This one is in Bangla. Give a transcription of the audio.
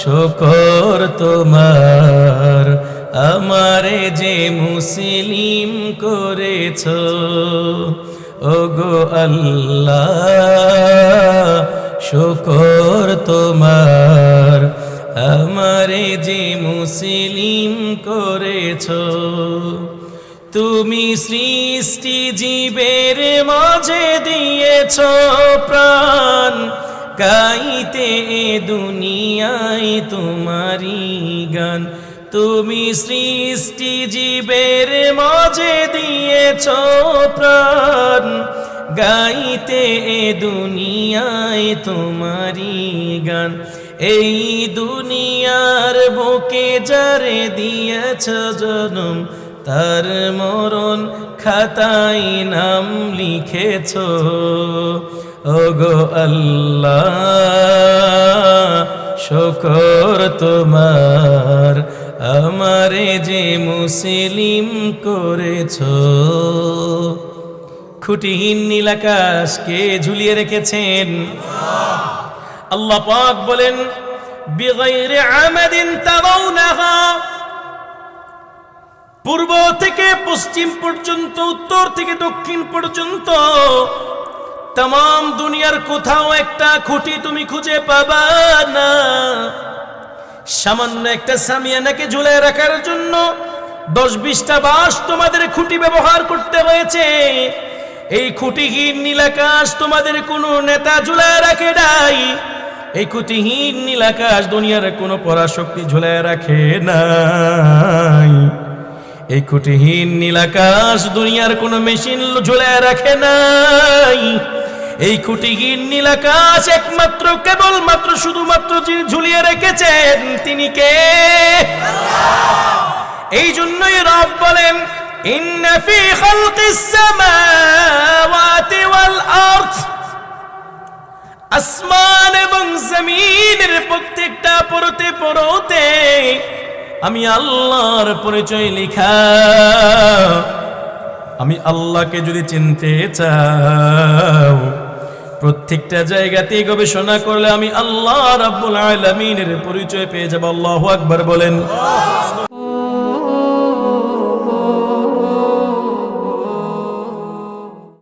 শকর তোমার, আমারে যে মুসলিম করেছ ও গো আল্লাহ, শকর তোমার, আমারে যে মুসলিম করেছ। তুমি সৃষ্টি জীবের মাঝে দিয়েছ প্রাণ গাইতে দুনিয়ায় তোমারি গান। তুমি সৃষ্টি জীবের মাঝে দিয়েছ প্রাণ। গাইতে দুনিয়ায় তোমারি গান। এই দুনিয়ার বুকে যারে দিয়েছ জনম, তার মরণ খাতাই নাম লিখেছ। ওগো আল্লাহ, শকর তোমার। আমারে যে মুসলিম করেছ, খুঁটিহীন নীলাকাশকে ঝুলিয়ে রেখেছেন? আল্লাহ পাক বলেন আমাদিন পূর্ব থেকে পশ্চিম পর্যন্ত, উত্তর থেকে দক্ষিণ পর্যন্ত তাম দুনিয়ার কোথাও একটা খুঁটি তুমি খুঁজে পাবা না। সামান্য একটা সামিয়ানাকে ঝুলে রাখার জন্য দশ বিশটা বাস তোমাদের খুঁটি ব্যবহার করতে হয়েছে। এই খুঁটিহীন নীলাকাশ তোমাদের কোনো নেতা ঝুলায় রাখে নাই। এই খুঁটিহীন নীলাকাশ দুনিয়ার কোনো পরাশক্তি ঝুলায় রাখে নাই। এই খুঁটিহীন নীলাকাশ দুনিয়ার কোনো মেশিন ঝুলে রাখে নাই। এই কুটিগির নীলাকাশ একমাত্র, কেবলমাত্র, শুধুমাত্র যিনি ঝুলিয়ে রেখেছেন, তিনি কে? এই জন্যই রব বলেন আসমান এবং জমিনের প্রত্যেকটা পরতে পরতে আমি আল্লাহর পরিচয় লিখা। আমি আল্লাহকে যদি চিনতে চাও প্রত্যেকটা জায়গাতে গবেষণা করলে আমি আল্লাহ রাব্বুল আলামিনের পরিচয় পেয়ে যাব। আল্লাহ আকবর বলেন।